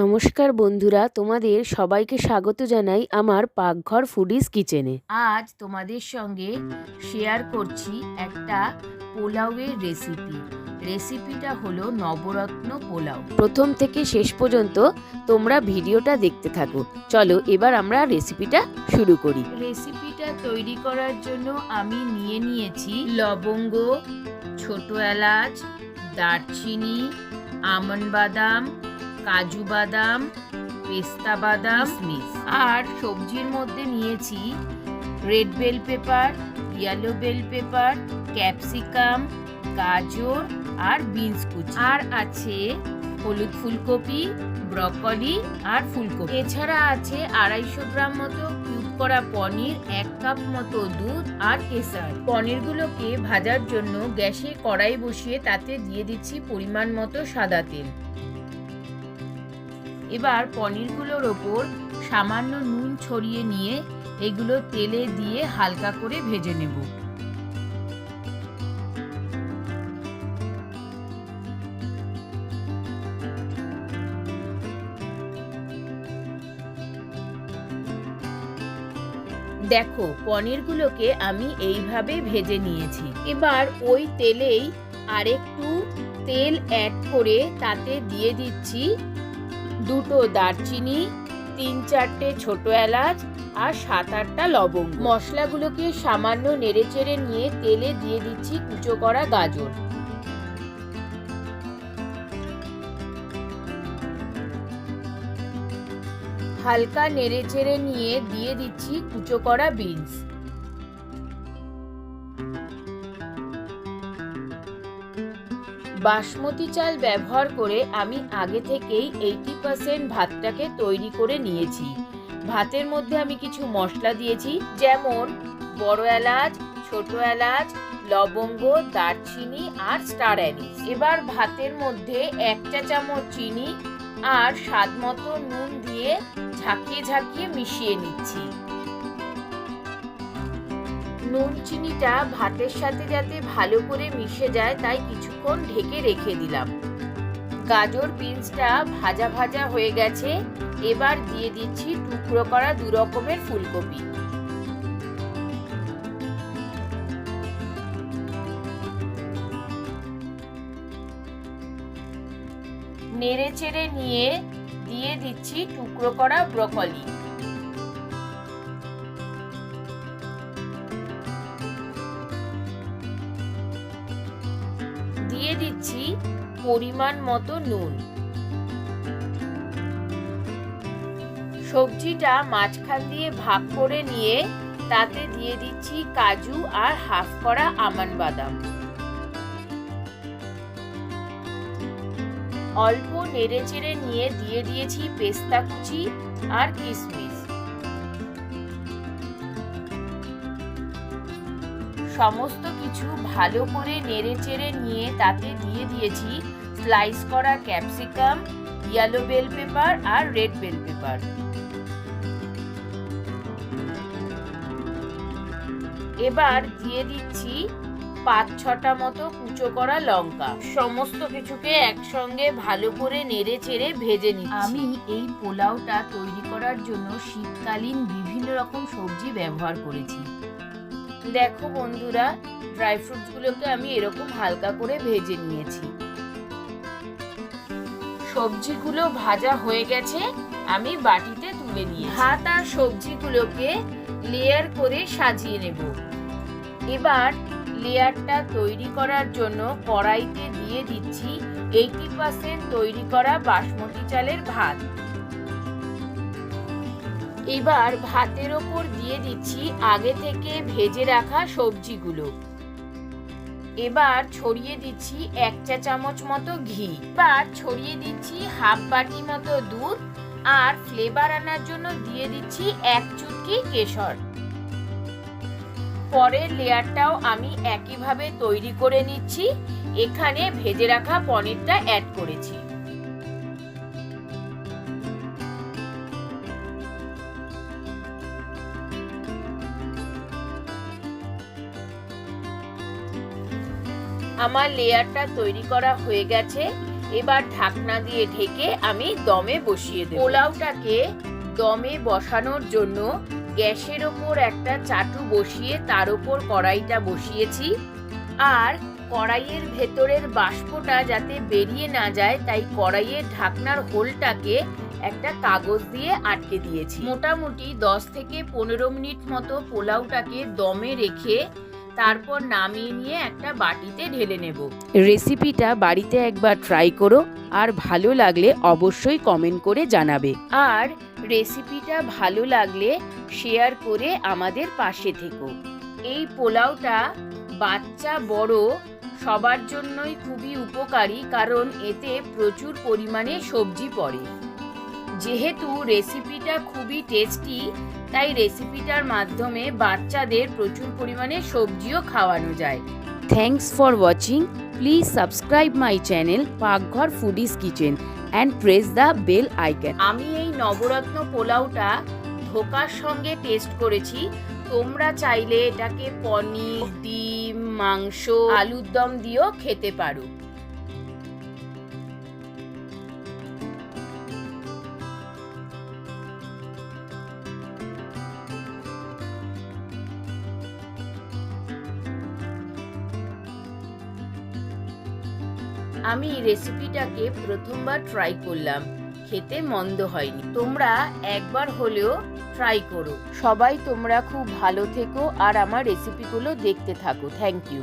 নমস্কার বন্ধুরা তোমাদের সবাইকে স্বাগত জানাই আমার পাকঘর ফুডিজ কিচেনে আজ তোমাদের সঙ্গে শেয়ার করছি একটা পোলাওয়ের রেসিপি রেসিপিটা হলো নবরত্ন পোলাও। প্রথম থেকে শেষ পর্যন্ত তোমরা ভিডিওটা দেখতে থাকো। চলো এবার আমরা রেসিপিটা শুরু করি। রেসিপিটা তৈরি করার জন্য আমি নিয়ে নিয়েছি লবঙ্গ ছোট এলাচ দারচিনি আমন্ড বাদাম কাজু বাদাম পেস্তা বাদাম আর সবজির মধ্যে নিয়েছি red bell pepper yellow bell pepper capsicum গাজর আর বিনস কুচি। আর আছে হলুদ ফুলকপি ব্রকলি আর ফুলকপি। এছাড়া আছে আড়াইশো গ্রাম মতো কিউব করা পনির এক কাপ মতো দুধ আর কেসার। পনিরগুলোকে ভাজার জন্য গ্যাসে কড়াই বসিয়ে তাতে দিয়ে দিচ্ছি পরিমাণ মতো সাদা তেল। এবার পনিরগুলোর ওপর সামান্য নুন ছড়িয়ে নিয়ে এগুলো তেলে দিয়ে হালকা করে ভেজে নেব। দেখো, পনিরগুলোকে আমি এইভাবে ভেজে নিয়েছি। এবার ওই তেলেই আরেকটু তেল অ্যাড করে তাতে দিয়ে দিচ্ছি দুটো দারচিনি, তিন চারটে ছোট এলাচ আর সাত আটটা লবঙ্গ। মশলাগুলোকে সামান্য নেড়েচেড়ে নিয়ে তেলে দিয়ে দিচ্ছি কুচো করা গাজর। হালকা নেড়েচেড়ে নিয়ে দিয়ে দিচ্ছি কুচো করা বিনস। বাসমতি চাল ব্যবহার করে আমি আগে থেকেই এইটি পার্সেন্ট ভাতটাকে তৈরি করে নিয়েছি। ভাতের মধ্যে আমি কিছু মশলা দিয়েছি, যেমন বড় এলাচ, ছোট এলাচ, লবঙ্গ, দারচিনি আর স্টার অ্যানিস এবার ভাতের মধ্যে এক চা চামচ চিনি আর স্বাদ মতো নুন দিয়ে ঝাঁকিয়ে ঝাঁকিয়ে মিশিয়ে নিচ্ছি। নুন চিনিটা ভাতের সাথে যাতে ভালো করে মিশে যায়, তাই কিছুক্ষণ ঢেকে রেখে দিলাম। গাজর বিনসটা ভাজা ভাজা হয়ে গেছে, এবার দিয়ে দিচ্ছি টুকরো করা দু রকমের ফুলকপি। নেড়ে চেড়ে নিয়ে দিয়ে দিচ্ছি টুকরো করা ব্রকলি। দিচ্ছি পরিমাণ মতো নুন। সবজিটা মাঝখান দিয়ে ভাগ করে নিয়ে তাতে দিয়ে দিচ্ছি কাজু আর হাফ করা আমান বাদাম। অল্প নেড়ে চেড়ে নিয়ে দিয়ে দিয়েছি পেস্তা কুচি আর কিশমিশ সমস্ত কিছু ভালো করে নেড়ে চেড়ে নিয়ে তাতে দিয়ে দিয়েছি স্লাইস করা ক্যাপসিকাম ইয়েলো বেল পেপার আর রেড বেল পেপার এবার দিয়ে দিচ্ছি পাঁচ ছটা মতো কুচো করা লঙ্কা। সমস্ত কিছুকে একসঙ্গে ভালো করে নেড়ে চেড়ে ভেজে নিই আমি এই পোলাওটা তৈরি করার জন্য শীতকালীন বিভিন্ন রকম সবজি ব্যবহার করেছি। দেখো বন্ধুরা ড্রাই ফ্রুটসগুলোকে আমি এরকম হালকা করে ভেজে নিয়েছি। সবজিগুলো ভাজা হয়ে গেছে, আমি বাটিতে তুলে নিয়ে ভাত আর সবজিগুলোকে লেয়ার করে সাজিয়ে নেব। এবার লেয়ারটা তৈরি করার জন্য কড়াইতে দিয়ে দিচ্ছি এইটি পার্সেন্ট তৈরি করা বাসমতি চালের ভাত। এবার ভাতের ওপর দিয়ে দিচ্ছি আগে থেকে ভেজে রাখা সবজিগুলো। এবার ছড়িয়ে দিচ্ছি এক চা চামচ মতো ঘি। এবার ছড়িয়ে দিচ্ছি হাফ বাটি মতো দুধ আর ফ্লেভার আনার জন্য দিয়ে দিচ্ছি এক চুটকি কেশর। পরের লেয়ারটাও আমি একইভাবে তৈরি করে নিচ্ছি। এখানে ভেজে রাখা পনিরটা অ্যাড করেছি। আমার লেয়ারটা তৈরি করা হয়ে গেছে। এবার ঢাকনা দিয়ে ঢেকে আমি দমে বসিয়ে দেব। পোলাওটাকে দমে বসানোর জন্য গ্যাসের ওপর একটা চাটু বসিয়ে তার ওপর কড়াইটা বসিয়েছি। আর কড়াইয়ের ভেতরের বাষ্পটা যাতে বেরিয়ে না যায়, তাই কড়াইয়ের ঢাকনার হোলটাকে একটা কাগজ দিয়ে আটকে দিয়েছি। মোটামুটি দশ থেকে পনেরো মিনিট মতো পোলাওটাকে দমে রেখে তারপর নামিয়ে নিয়ে একটা বাটিতে ঢেলে নেব। রেসিপিটা বাড়িতে একবার ট্রাই করো আর ভালো লাগলে অবশ্যই কমেন্ট করে জানাবে। আর রেসিপিটা ভালো লাগলে শেয়ার করে আমাদের পাশে থেকো। এই পোলাওটা বাচ্চা বড় সবার জন্যই খুবই উপকারী কারণ এতে প্রচুর পরিমাণে সবজি পড়ে। যেহেতু রেসিপিটা খুবই টেস্টি তাই রেসিপিটার মাধ্যমে বাচ্চাদের প্রচুর পরিমাণে সবজিও খাওয়ানো যায়। Thanks for watching please subscribe my channel Pakghar foodies kitchen and press the bell icon আমি এই নবরত্ন পোলাওটা ধোকার সঙ্গে টেস্ট করেছি। তোমরা চাইলে এটাকে পনির, ডিম, মাংস, আলুর দম দিয়েও খেতে পারো। আমি রেসিপিটাকে প্রথমবার ট্রাই করলাম। খেতে মন্দ হয়নি। তোমরা একবার হলেও ট্রাই করো। সবাই তোমরা খুব ভালো থেকো আর আমার রেসিপিগুলো দেখতে থাকো। Thank you